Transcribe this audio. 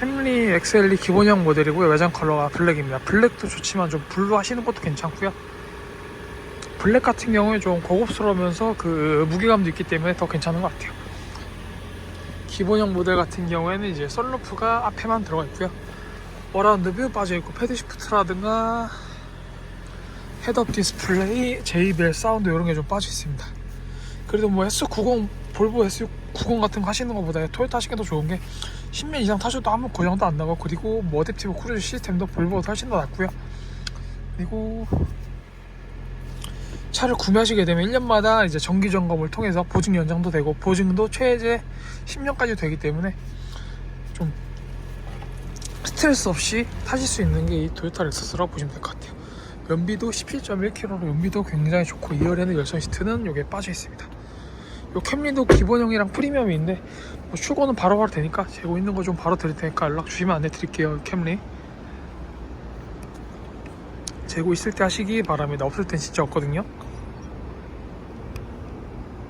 캠리 XLE 기본형 모델이고요. 외장 컬러가 블랙입니다. 블랙도 좋지만 좀 블루 하시는 것도 괜찮고요. 블랙 같은 경우에 좀 고급스러우면서 그 무게감도 있기 때문에 더 괜찮은 것 같아요. 기본형 모델 같은 경우에는 이제 썬루프가 앞에만 들어가 있고요. 어라운드 뷰 빠져 있고 패드 시프트라든가 헤드업 디스플레이, JBL 사운드 이런 게 좀 빠져 있습니다. 그래도 뭐 S90 볼보 S90 같은 거 하시는 것보다 토요타 하시는 게 더 좋은 게 10년 이상 타셔도 아무 고장도 안 나고 그리고 뭐 어댑티브 크루즈 시스템도 볼보보다 훨씬 더 낫고요. 그리고 차를 구매하시게 되면 1년마다 이제 정기 점검을 통해서 보증 연장도 되고 보증도 최대 10년까지 되기 때문에 좀 스트레스 없이 타실 수 있는 게이 토요타 렉서스라고 보시면 될 것 같아요. 연비도 17.1km로 연비도 굉장히 좋고 2열에는 열선 시트는 여기에 빠져 있습니다. 요 캠리도 기본형이랑 프리미엄인데 뭐 출고는 바로 바로 되니까 재고 있는 거 좀 바로 드릴 테니까 연락 주시면 안내 드릴게요. 캠리. 재고 있을 때 하시기 바랍니다. 없을 땐 진짜 없거든요.